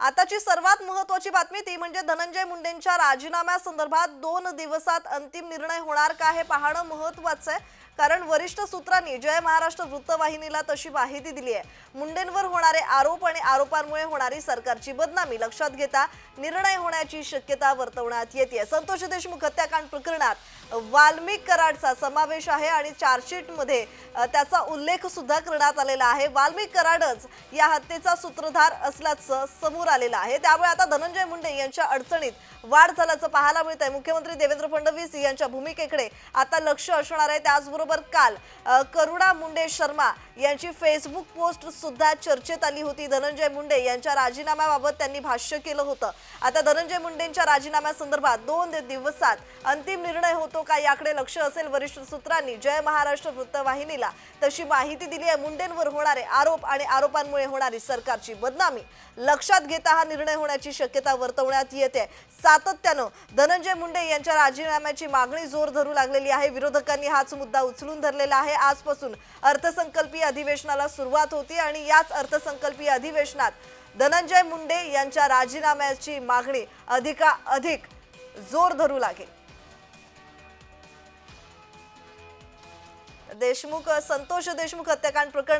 आताची सर्वात महत्वाची बातमी ती म्हणजे धनंजय मुंडेंच्या राजीनाम्यासंदर्भात दोन दिवसात अंतिम निर्णय होणार का हे पाहणं महत्वाचं आहे. कारण वरिष्ठ सूत्रांनी जय महाराष्ट्र वृत्तवाहिनीला तशी माहिती दिली आहे. मुंडेंवर होणारे आरोप आणि आरोपांमुळे होणारी सरकारची बदनामी लक्षात घेता निर्णय होण्याची शक्यता वर्तवण्यात येते. संतोष देशमुख हत्याकांड प्रकरणात वाल्मिक कराडचा समावेश आहे आणि चार्जशीटमध्ये त्याचा उल्लेख सुद्धा करण्यात आलेला आहे. वाल्मिक कराडच या हत्येचा सूत्रधार असल्याचं समोर आलेलं आहे. त्यामुळे आता धनंजय मुंडे यांच्या अडचणीत वाढ झाल्याचं पाहायला मिळत आहे मुख्यमंत्री देवेंद्र फडणवीस यांच्या भूमिकेकडे आता लक्ष असणार आहे. त्याचबरोबर काल करुणा मुंडे शर्मा यांची फेसबुक पोस्ट सुद्धा चर्चेत आली होती. धनंजय मुंडे यांच्या राजीनाम्याबाबत त्यांनी भाष्य केलं होतं. आता धनंजय मुंडेंच्या राजीनाम्यासंदर्भात दोन दिवसात अंतिम निर्णय होतो का याकडे लक्ष असेल वरिष्ठ सूत्रांनी. जय महाराष्ट्र वृत्तवाहिनीला तशी माहिती दिली आहे मुंडेंवर होणारे आरोप आणि आरोपांमुळे होणारी सरकारची बदनामी लक्षात घेता हा निर्णय होण्याची शक्यता वर्तवण्यात येते. सातत्यानं धनंजय मुंडे यांच्या राजीनाम्याची मागणी जोर धरू लागलेली आहे. विरोधकांनी हाच मुद्दा उचलून धरलेला आहे. आजपासून अर्थसंकल्पीय अधिवेशनाला सुरुवात होती आणि याच अर्थसंकल्पीय अधिवेशनात धनंजय मुंडे यांच्या राजीनाम्याची मागणी अधिका अधिक जोर धरू लागेल. देशमुख संतोष देशमुख हत्याकांड प्रकरण